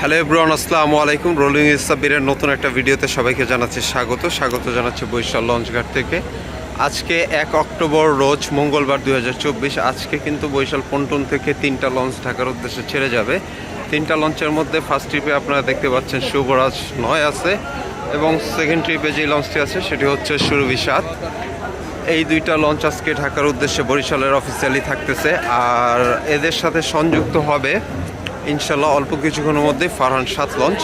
Hello এব্রুয়ান আসসালামু আলাইকুম। Rolling ইসাবিরের নতুন একটা ভিডিওতে সবাইকে জানাচ্ছি স্বাগত। স্বাগত জানাচ্ছি বৈশাল লঞ্চঘাট থেকে। আজকে এক অক্টোবর রোজ মঙ্গলবার দু হাজার চব্বিশ। আজকে কিন্তু বৈশাল পন্টন থেকে তিনটা লঞ্চ ঢাকার উদ্দেশ্যে ছেড়ে যাবে। তিনটা লঞ্চের মধ্যে ফার্স্ট ট্রিপে আপনারা দেখতে পাচ্ছেন শুভরাজ নয় আছে এবং সেকেন্ড ট্রিপে যে লঞ্চটি আছে সেটি হচ্ছে সুরভি সাত এই দুইটা লঞ্চ আজকে ঢাকার উদ্দেশ্যে বরিশালের অফিসিয়ালি থাকতেছে। আর এদের সাথে সংযুক্ত হবে ইনশাল্লাহ অল্প কিছুক্ষণের মধ্যে ফারহান সাত লঞ্চ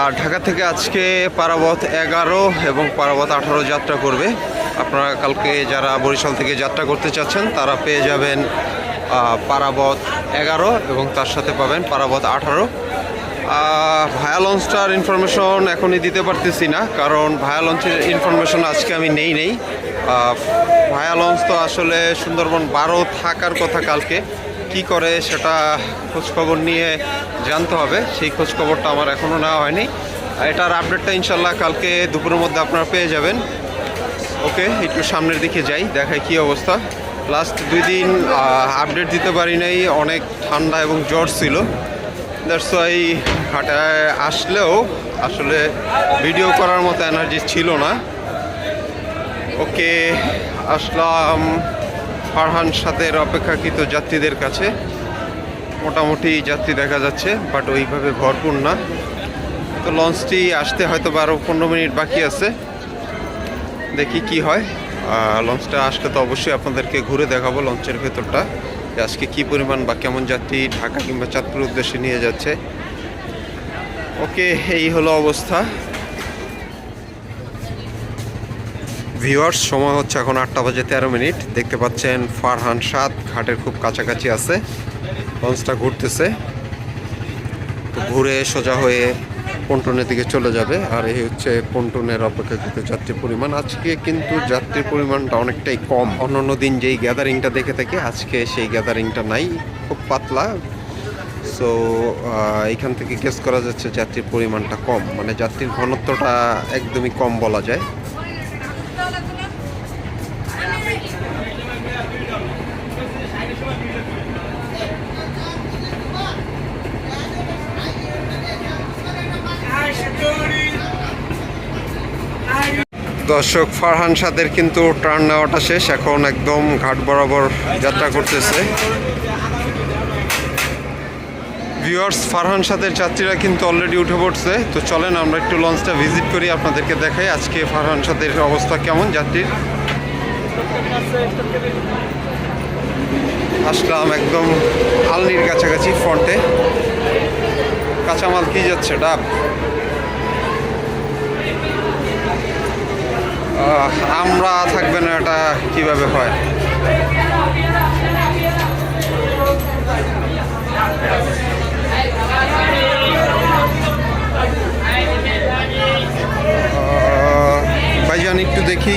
আর ঢাকা থেকে আজকে পারাবত এগারো এবং পারাবত আঠারো যাত্রা করবে। আপনারা কালকে যারা বরিশাল থেকে যাত্রা করতে চাচ্ছেন, তারা পেয়ে যাবেন পারাবত এগারো এবং তার সাথে পাবেন পারাবত আঠারো। ভায়া লঞ্চটার ইনফরমেশন এখনই দিতে পারতেছি না, কারণ ভায়া লঞ্চের ইনফরমেশন আজকে আমি নেই নেই। ভায়া লঞ্চ তো আসলে সুন্দরবন বারো থাকার কথা কালকে। কি করে সেটা খোঁজখবর নিয়ে জানতে হবে। সেই খোঁজখবরটা আমার এখনও নেওয়া হয়নি। এটার আপডেটটা ইনশাল্লাহ কালকে দুপুরের মধ্যে আপনারা পেয়ে যাবেন। ওকে, একটু সামনের দিকে যাই, দেখাই কি অবস্থা। লাস্ট দুই দিন আপডেট দিতে পারি নাই, অনেক ঠান্ডা এবং জ্বর ছিল। দ্যাটস ওয়াই ঘাটায় আসলেও আসলে ভিডিও করার মতো এনার্জি ছিল না। ওকে, আসলাম। ফারহান সাদের অপেক্ষাকৃত যাত্রীদের কাছে। মোটামুটি যাত্রী দেখা যাচ্ছে বাট ওইভাবে ভরপুর না। তো লঞ্চটি আসতে হয়তো বারো পনেরো মিনিট বাকি আছে। দেখি কি হয়। লঞ্চটা আসলে তো অবশ্যই আপনাদেরকে ঘুরে দেখাবো লঞ্চের ভেতরটা, যে আজকে কি পরিমাণ বা কেমন যাত্রী ঢাকা কিংবা চাঁদপুর উদ্দেশ্যে নিয়ে যাচ্ছে। ওকে, এই হলো অবস্থা। ভিউয়ার্স সময় হচ্ছে এখন আটটা বাজে তেরো মিনিট। দেখতে পাচ্ছেন ফারহান সাত ঘাটের খুব কাছাকাছি আছে। লঞ্চটা ঘুরতেছে। তো ঘুরে সোজা হয়ে পন্টনের দিকে চলে যাবে। আর এই হচ্ছে পন্টনের অপেক্ষাকৃত যাত্রীর পরিমাণ। আজকে কিন্তু যাত্রীর পরিমাণটা অনেকটাই কম। অন্যান্য দিন যেই গ্যাদারিংটা দেখে থাকে, আজকে সেই গ্যাদারিংটা নাই। খুব পাতলা। সো এখান থেকে গেস করা যাচ্ছে যাত্রীর পরিমাণটা কম। মানে যাত্রীর ঘনত্বটা একদমই কম বলা যায়। দর্শক ফারহান সাদের কিন্তু টার্ন নেওয়াটা শেষ। এখন একদম ঘাট বরাবর যাত্রা করতেছে। ভিউয়ার্স ফারহান সাদের যাত্রীরা কিন্তু অলরেডি উঠে পড়ছে। তো চলেন, আমরা একটু লঞ্চটা ভিজিট করি, আপনাদেরকে দেখাই আজকে ফারহান সাদের অবস্থা কেমন যাত্রীর। আসলাম একদম আলনির কাছাকাছি ফ্রন্টে কাঁচামাল কি যাচ্ছে? ডাব। আমরা থাকবে না, এটা কীভাবে হয়? ভাইজান, একটু দেখি।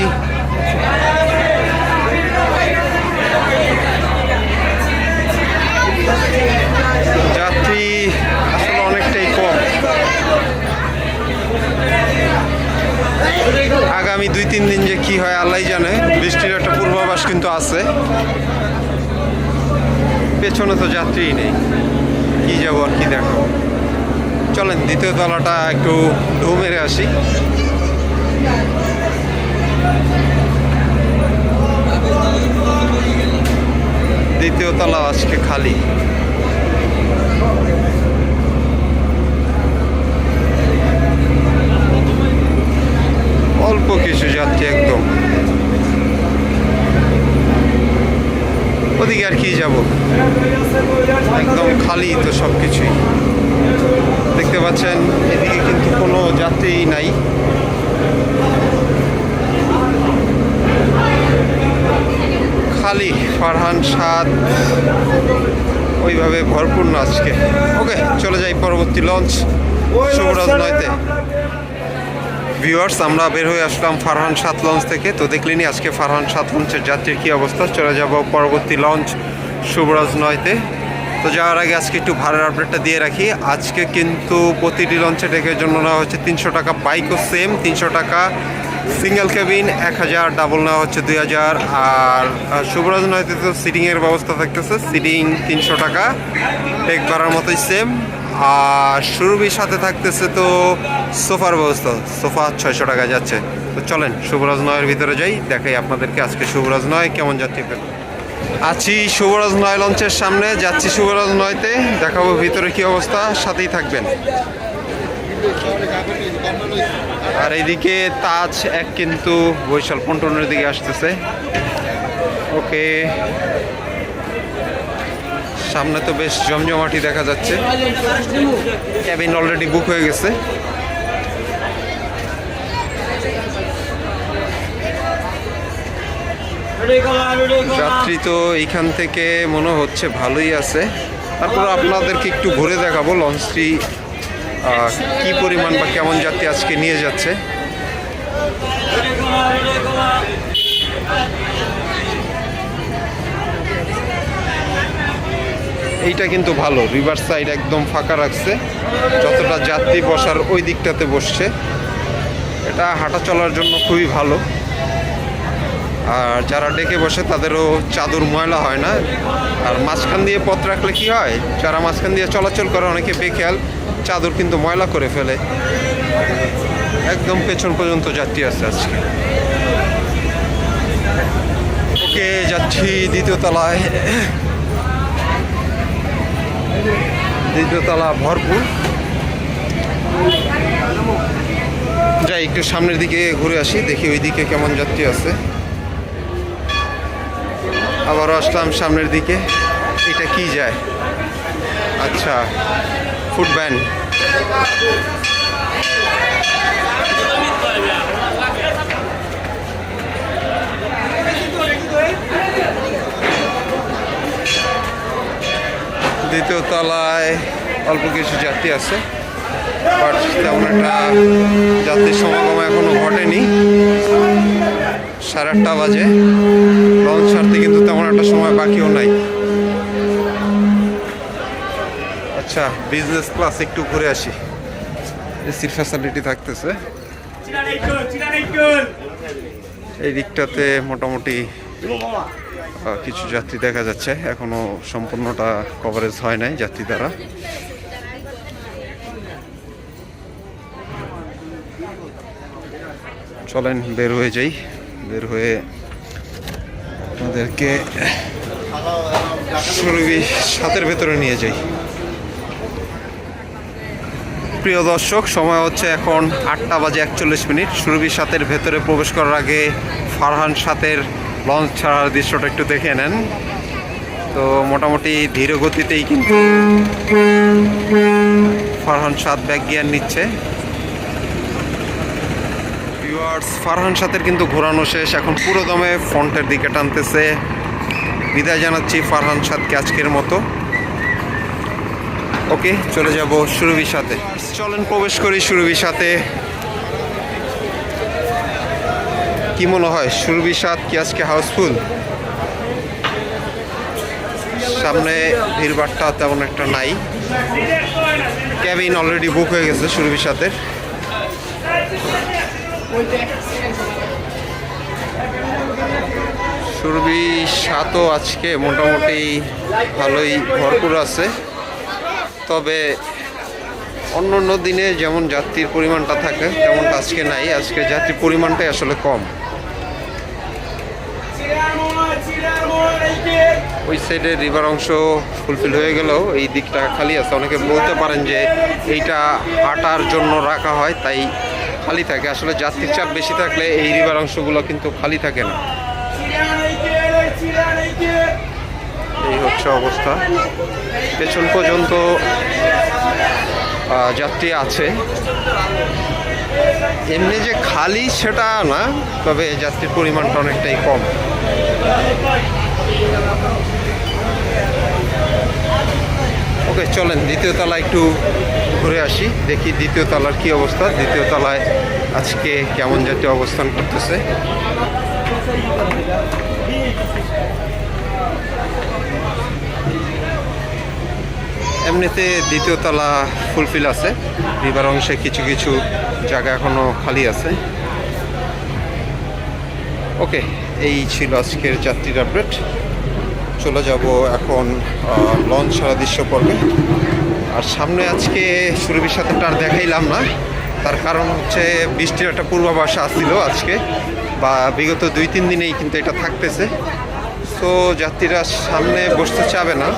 যাত্রী আসলে অনেকটাই কম। আগামী দুই, তিন কিন্তু আছে। পেছনে তো যাত্রীই নেই। কি যাব আর কি দেখো চলেন, দ্বিতীয় তলাটা একটু ঢু মেরে আসি। দ্বিতীয় তলা আজকে খালি অল্প কিছু যাত্রী একদম ওদিকে আর কি যাব একদম খালি তো সব কিছুই দেখতে পাচ্ছেন, এদিকে কিন্তু কোনো যাত্রী নাই। খালি ফারহান, সাদ, ওইভাবে ভরপুর না আজকে। ওকে, চলে যাই পরবর্তী লঞ্চ শুভরাজ নয়তে ভিউয়ার্স, আমরা বের হয়ে আসলাম ফারহান সাত লঞ্চ থেকে। তো দেখলেনি আজকে ফারহান সাত লঞ্চের যাত্রীর কী অবস্থা। চলে যাব পরবর্তী লঞ্চ শুভরাজ নয়তে তো যাওয়ার আগে আজকে একটু ভাড়ার আপডেটটা দিয়ে রাখি। আজকে কিন্তু প্রতিটি লঞ্চে ডেকের জন্য নেওয়া হচ্ছে তিনশো টাকা বাইকও সেম তিনশো টাকা সিঙ্গেল কেবিন এক হাজার ডাবল নেওয়া হচ্ছে দুই হাজার। আর শুভরাজ নয়তে তো সিটিংয়ের ব্যবস্থা থাকতেছে সিটিং তিনশো টাকা টেক করার মতোই সেম আর সুরভির সাথে থাকতেছে তো সোফার ব্যবস্থা, সোফা ছয়শো টাকা যাচ্ছে। তো চলেন, শুভরাজ নয়ের ভিতরে যাই, দেখাই আপনাদেরকে আজকে শুভরাজ নয় কেমন যাচ্ছে। আছি শুভরাজ নয় লঞ্চের সামনে, যাচ্ছি শুভরাজ নয়তে, দেখাবো ভিতরে কি অবস্থা, সাথেই থাকবেন। আর এইদিকে তাজ এক কিন্তু বৈশাল পন্টনের দিকে আসতেছে। ওকে। সামনে তো বেশ জমজমাটি দেখা যাচ্ছে। ক্যাবিন অলরেডি বুক হয়ে গেছে। যাত্রী তো এইখান থেকে মনে হচ্ছে ভালোই আছে। তারপর আপনাদেরকে একটু ঘুরে দেখাবো লঞ্চটি কি পরিমাণ বা কেমন যাত্রী আজকে নিয়ে যাচ্ছে। এইটা কিন্তু ভালো রিভার সাইড একদম ফাঁকা রাখছে। যতটা যাত্রী বসার ওই দিকটাতে বসছে। এটা হাঁটা চলার জন্য খুবই ভালো। আর যারা ডেকে বসে তাদেরও চাদর ময়লা হয় না। আর মাঝখান দিয়ে পথ রাখলে কি হয়? যারা মাঝখান দিয়ে চলাচল করে অনেকে বেখেয়াল চাদর কিন্তু ময়লা করে ফেলে। একদম পেছন পর্যন্ত যাত্রী আছে আজকে। ওকে, যাচ্ছি দ্বিতীয় তলায়। দ্বিতীয় তলা ভরপুর। যাই, একটু সামনের দিকে ঘুরে আসি, দেখি ওই দিকে কেমন যাত্রী আছে। আবারও আসলাম সামনের দিকে। এটা কি যায়? আচ্ছা ফুড ব্যান দ্বিতীয় তলায় অল্প কিছু যাত্রী আছে তেমন একটা যাত্রীর সমাগম এখনও ঘটেনি। সাড়ে আটটা বাজে। লঞ্চ ছাড়তে কিন্তু তেমন একটা সময় বাকিও নাই। আচ্ছা বিজনেস ক্লাস একটু ঘুরে আসি। এসির ফ্যাসিলিটি থাকতেছে। এই দিকটাতে মোটামুটি কিছু যাত্রী দেখা যাচ্ছে। এখনও সম্পূর্ণটা কভারেজ হয় নাই যাত্রী দ্বারা। চলেন, বের হয়ে যাই। বের হয়ে সুরভি সাতের ভেতরে নিয়ে যাই। প্রিয় দর্শক, সময় হচ্ছে এখন আটটা বাজে একচল্লিশ মিনিট। সুরভি সাতের ভেতরে প্রবেশ করার আগে ফারহান সাতের লঞ্চ ছাড়ার দৃশ্যটা একটু দেখে নেন। তো মোটামুটি ধীর গতিতেই কিন্তু ফারহান সাত ব্যাগ গিয়ার নিচ্ছে। ভিউয়ার্স, ফারহান সাথের কিন্তু ঘোরানো শেষ। এখন পুরো দমে ফ্রন্টের দিকে টানতেছে। বিদায় জানাচ্ছি ফারহান সাদকে আজকের মতো। ওকে, চলে যাব সুরভির সাথে। চলেন প্রবেশ করি সুরভির সাথে। কি মনে হয়, সুরভির সাথ কি আজকে হাউসফুল? সামনে ভিড়ভাড়টা তেমন একটা নাই। ক্যাবিন অলরেডি বুক হয়ে গেছে সুরভির সাথে সুরভি সাতও আজকে মোটামুটি ভালোই ভরপুর আছে। তবে অন্য অন্য দিনে যেমন যাত্রীর পরিমাণটা থাকে, তেমনটা আজকে নাই। আজকে যাত্রীর পরিমাণটাই আসলে কম। ওই সাইডে রিভার অংশ ফুলফিল হয়ে গেলেও এই দিকটা খালি আছে। অনেকে বলতে পারেন যে এইটা হাঁটার জন্য রাখা হয়, তাই খালি থাকে। আসলে যাত্রীর চাপ বেশি থাকলে এই রিভার অংশগুলো কিন্তু খালি থাকে না। এই হচ্ছে অবস্থা। পেছন পর্যন্ত যাত্রী আছে। এমনি যে খালি সেটা না, তবে যাত্রীর পরিমাণটা অনেকটাই কম। ওকে, চলেন, দ্বিতীয় তলা একটু ঘুরে আসি, দেখি দ্বিতীয় তলার কি অবস্থা। দ্বিতীয় তলায় আজকে কেমন জাতীয় অবস্থান করতেছে। এমনিতে দ্বিতীয় তলা ফুলফিল আছে রিভার অংশে কিছু কিছু জায়গা এখনও খালি আছে। ওকে, এই ছিল আজকের যাত্রীর আপডেট। চলে যাব এখন লঞ্চ ছাড়া দৃশ্য পর্বে। আর সামনে আজকে সুরভির সাথে আর দেখাইলাম না। তার কারণ হচ্ছে বৃষ্টির একটা পূর্বাভাস আসছিল আজকে। বা বিগত দুই, তিন দিনেই কিন্তু এটা থাকতেছে। তো যাত্রীরা সামনে বসতে চাবে না।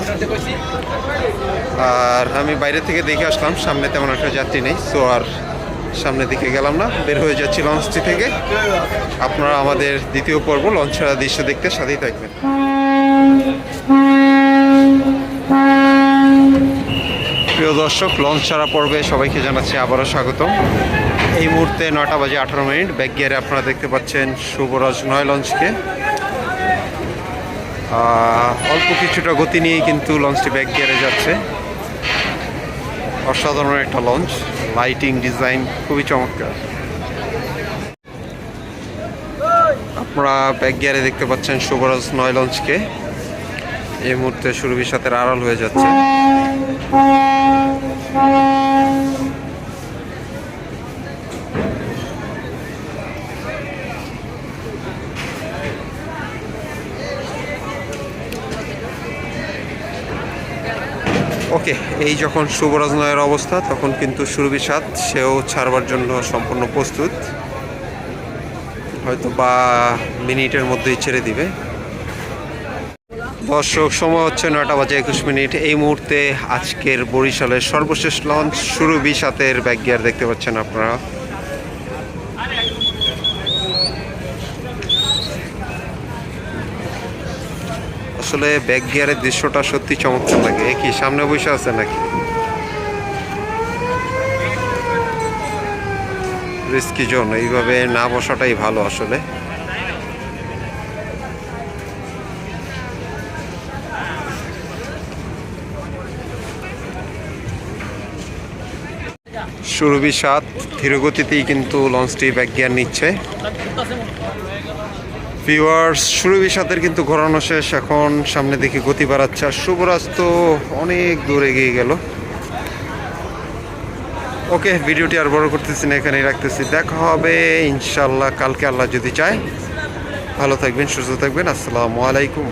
আর আমি বাইরে থেকে দেখে আসলাম, সামনে তেমন একটা যাত্রী নেই। সো আর সামনের দিকে গেলাম না, বের হয়ে যাচ্ছি লঞ্চটি থেকে। আপনারা আমাদের দ্বিতীয় পর্ব লঞ্চ ছাড়া দৃশ্য দেখতে সাথেই থাকবেন। প্রিয় দর্শক, লঞ্চ ছাড়া পর্বে সবাইকে জানাচ্ছি আবারও স্বাগতম। এই মুহূর্তে নটা বাজে আঠারো মিনিট। ব্যাক গিয়ারে আপনারা দেখতে পাচ্ছেন শুভরাজ নয় লঞ্চকে। অল্প কিছুটা গতি নিয়েই কিন্তু লঞ্চটি ব্যাক গিয়ারে যাচ্ছে। অসাধারণ একটা লঞ্চ। লাইটিং, ডিজাইন খুবই চমৎকার। আপনারা ব্যাক গিয়ারে দেখতে পাচ্ছেন শুভরাজ নয় লঞ্চকে। এই মুহূর্তে সুরভির সাথে আড়াল হয়ে যাচ্ছে। ওকে, এই যখন শুভরাজ নয়ের অবস্থা, তখন কিন্তু সুরভি সাত সেও ছাড়বার জন্য সম্পূর্ণ প্রস্তুত। হয়তো বা মিনিটের মধ্যেই ছেড়ে দিবে। দর্শক, সময় হচ্ছে নয়টা বাজে একুশ মিনিট। এই মুহূর্তে আজকের বরিশালের সর্বশেষ লঞ্চ শুরু সাতের ব্যাক গিয়ার দেখতে পাচ্ছেন আপনারা। আসলে ব্যাক গিয়ারের দৃশ্যটা সত্যি চমৎকার লাগে। কি, সামনে বসে আছে নাকি? রিস্কি জোন, এইভাবে না বসাটাই ভালো আসলে। সুরভি সাত ধীরগতিতেই কিন্তু লঞ্চটি ব্যাক গিয়ার নিচ্ছে। ভিউয়ার্স সুরভি সাতের কিন্তু ঘোরানো শেষ, এখন সামনে দিকে গতি বাড়াচ্ছে, আর শুভরাজ তো অনেক দূর এগিয়ে গেল। ওকে, ভিডিওটি আর বড় করতেছি না, এখানেই রাখতেছি। দেখা হবে ইনশাল্লাহ কালকে আল্লাহ যদি চায়। ভালো থাকবেন, সুস্থ থাকবেন, আসসালামু আলাইকুম।